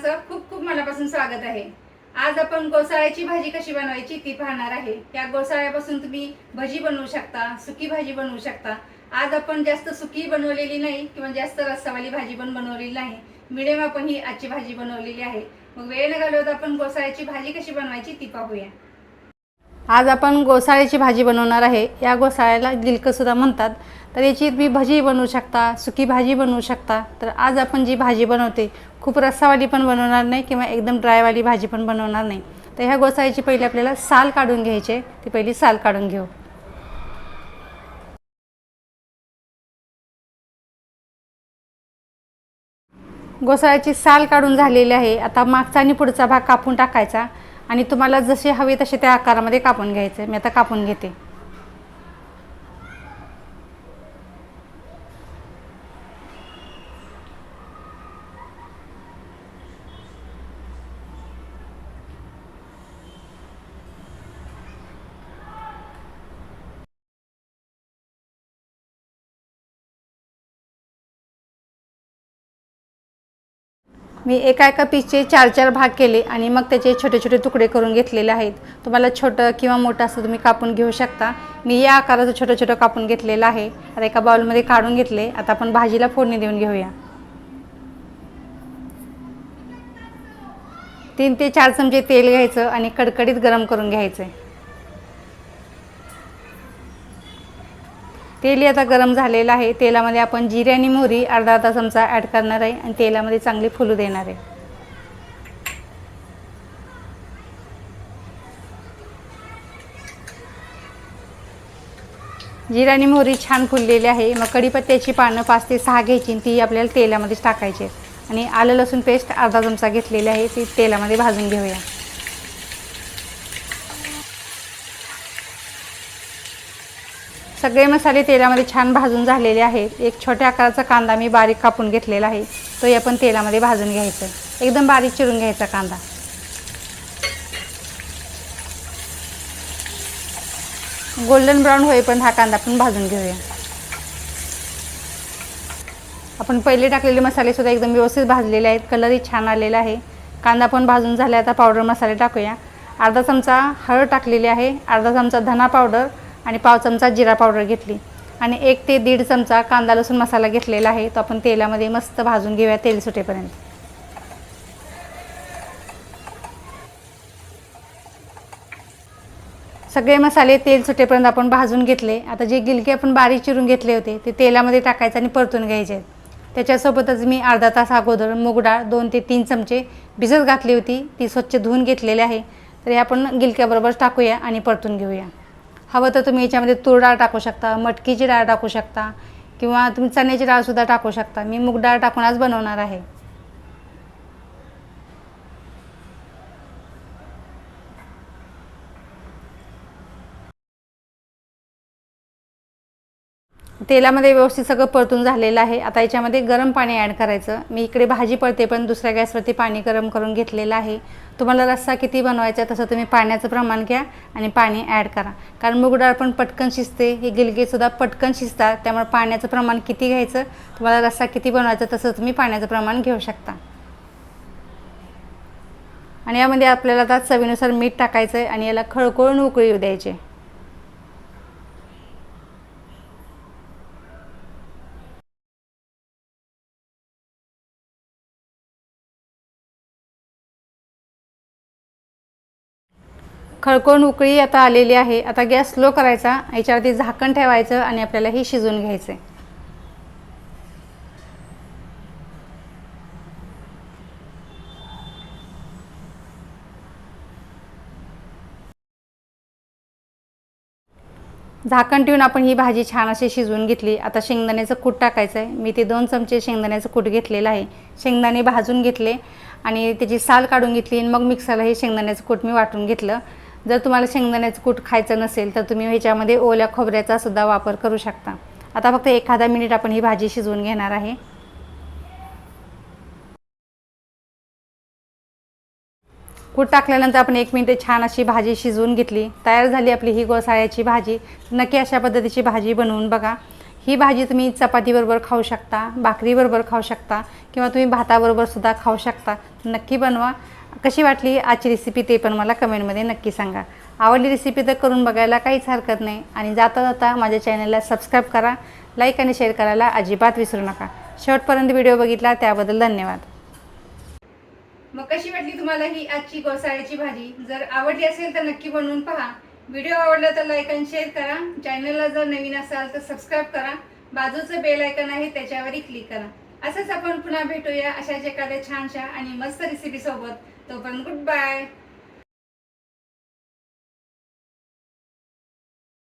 सर्वांचं खूप खूप मनापासून स्वागत आहे. आज आपण गोसाळ्याची भाजी कशी बनवायची ती पाहणार आहे. त्या गोसाळ्यापासून तुम्ही भजी बनवू शकता सुकी भाजी बनवू शकता. आज आपण जास्त सुकी बनवलेली नाही किंवा जास्त रस्सावाली भाजी पण बनवलेली नाही. मिडियम आपण ही आजची भाजी बनवलेली आहे. मग वेळ न घालवता आपण गोसाळ्याची भाजी कशी बनवायची ती पाहूया. आज आपण गोसाळ्याची भाजी बनवणार आहे. या गोसाळ्याला गिलकंसुद्धा म्हणतात. तर याची तुम्ही भजी बनवू शकता सुकी भाजी बनवू शकता. तर आज आपण जी भाजी बनवते खूप रस्सावाली पण बनवणार नाही किंवा एकदम ड्रायवाली भाजी पण बनवणार नाही. तर ह्या गोसाळ्याची पहिली आपल्याला साल काढून घ्यायचे ती पहिली साल काढून घेऊ. गोसाळ्याची साल काढून झालेली आहे. आता मागचा आणि पुढचा भाग कापून टाकायचा. आणि तुम्हाला जसे हवे तसे त्या आकारामध्ये कापून घ्यायचे. मी आता कापून घेते. मी एका एका पीसचे चार चार भाग केले आणि मग त्याचे छोटे छोटे तुकडे करून घेतलेले आहेत. तुम्हाला छोटं किंवा मोठं असं तुम्ही कापून घेऊ शकता. मी या आकाराचं छोटं छोटं कापून घेतलेलं आहे. आता एका बाउलमध्ये काढून घेतले. आता आपण भाजीला फोडणी देऊन घेऊया. तीन ते चार चमचे तेल घ्यायचं आणि कडकडीत गरम करून घ्यायचं तेल आता गरम झालेलं आहे. तेलामध्ये आपण जिरे आणि मोहरी अर्धा अर्धा चमचा ॲड करणार आहे आणि तेलामध्ये चांगली फुलू देणार आहे. जिरा आणि मोहरी छान फुललेली आहे. मग कढीपत्त्याची पानं पाच ते सहा घ्यायची आणि ती आपल्याला तेलामध्येच टाकायची आहे. आणि आलं लसूण पेस्ट अर्धा चमचा घेतलेली आहे. ती तेलामध्ये भाजून घेऊया. सगळे मसाले तेलामध्ये छान भाजून झालेले आहेत. एक छोट्या आकाराचा कांदा मी बारीक कापून घेतलेला आहे. तो आपण तेलामध्ये भाजून घ्यायचा एकदम बारीक चिरून घ्यायचा कांदा. गोल्डन ब्राऊन होईपर्यंत हा कांदा पण भाजून घेऊया. आपण पहिले टाकलेले मसालेसुद्धा एकदम व्यवस्थित भाजलेले आहेत. कलरही छान आलेला आहे. कांदा पण भाजून झाला आता पावडर मसाले टाकूया. अर्धा चमचा हळद टाकलेली आहे. अर्धा चमचा धना पावडर. आणि पाव चमचा जिरा पावडर घेतली. आणि एक ते दीड चमचा कांदा लसूण मसाला घेतलेला आहे तो आपण तेलामध्ये मस्त भाजून घेऊया तेल सुटेपर्यंत. सगळे मसाले तेल सुटेपर्यंत आपण भाजून घेतले. आता जे गिलके आपण बारीक चिरून घेतले होते ते तेलामध्ये टाकायचे आणि परतून घ्यायचे आहेत. त्याच्यासोबतच मी अर्धा तास अगोदर मूग डाळ दोन ते तीन चमचे भिजत घातली होती ती स्वच्छ धुवून घेतलेली आहे. तर हे आपण गिलक्याबरोबर टाकूया आणि परतून घेऊया. हवं तर तुम्ही याच्यामध्ये तूर डाळ टाकू शकता मटकीची डाळ टाकू शकता किंवा तुम्ही चण्याची डाळसुद्धा टाकू शकता. मी मूग डाळ टाकून आज बनवणार आहे. तेलामध्ये व्यवस्थित सगळं परतून झालेलं आहे. आता याच्यामध्ये गरम पाणी ॲड करायचं. मी इकडे भाजी पडते पण दुसऱ्या गॅसवरती पाणी गरम करून घेतलेलं आहे. तुम्हाला रस्सा किती बनवायचा तसं तुम्ही पाण्याचं प्रमाण घ्या आणि पाणी ॲड करा. कारण मूग डाळ पण पटकन शिजते. हे गिलगेसुद्धा पटकन शिजतात. त्यामुळे पाण्याचं प्रमाण किती घ्यायचं तुम्हाला रस्सा किती बनवायचा तसं तुम्ही पाण्याचं प्रमाण घेऊ शकता. आणि यामध्ये आपल्याला आता चवीनुसार मीठ टाकायचं आहे आणि याला खळखळून उकळी द्यायचे. खळकवून उकळी आता आलेली आहे. आता गॅस स्लो करायचा. याच्यावरती झाकण ठेवायचं आणि आपल्याला हे शिजवून घ्यायचं आहे झाकण ठेवून आपण ही भाजी छान अशी शिजवून घेतली. आता शेंगदाण्याचं कूट टाकायचं आहे मी ते दोन चमचे शेंगदाण्याचं कूट घेतलेलं आहे. शेंगदाणे भाजून घेतले आणि त्याची साल काढून घेतली आणि मग मिक्सरला हे शेंगदाण्याचं कूट मी वाटून घेतलं. जर तुम्हाला शेंगदाण्याचं कूट खायचं नसेल तर तुम्ही ह्याच्यामध्ये ओल्या खोबऱ्याचा सुद्धा वापर करू शकता. आता फक्त एखादा मिनिट आपण ही भाजी शिजवून घेणार आहे. कूट टाकल्यानंतर आपण एक मिनिट छान अशी भाजी शिजवून घेतली. तयार झाली आपली ही गोसाळ्याची भाजी. नक्की अशा पद्धतीची भाजी बनवून बघा. ही भाजी तुम्ही चपातीबरोबर खाऊ शकता भाकरीबरोबर खाऊ शकता किंवा तुम्ही भाताबरोबर सुद्धा खाऊ शकता. नक्की बनवा. कशी वाटली आजची रेसिपी ते पण मला कमेंटमध्ये नक्की सांगा. आवडली रेसिपी तर करून बघायला काहीच हरकत नाही. आणि जाता जाता माझ्या चॅनलला सबस्क्राईब करा लाईक आणि शेअर करायला अजिबात विसरू नका. शेवटपर्यंत व्हिडिओ बघितला त्याबद्दल धन्यवाद. मग कशी वाटली तुम्हाला ही आजची गोसाळ्याची भाजी? जर आवडली असेल तर नक्की बनवून पहा. व्हिडिओ आवडला तर लाईक आणि शेअर करा. चॅनलला जर नवीन असाल तर सबस्क्राईब करा. बाजूचं बेल आयकन आहे त्याच्यावरही क्लिक करा. असंच आपण पुन्हा भेटूया अशाच एखाद्या छानशा आणि मस्त रेसिपी सोबत. तोपर्यंत गुड बाय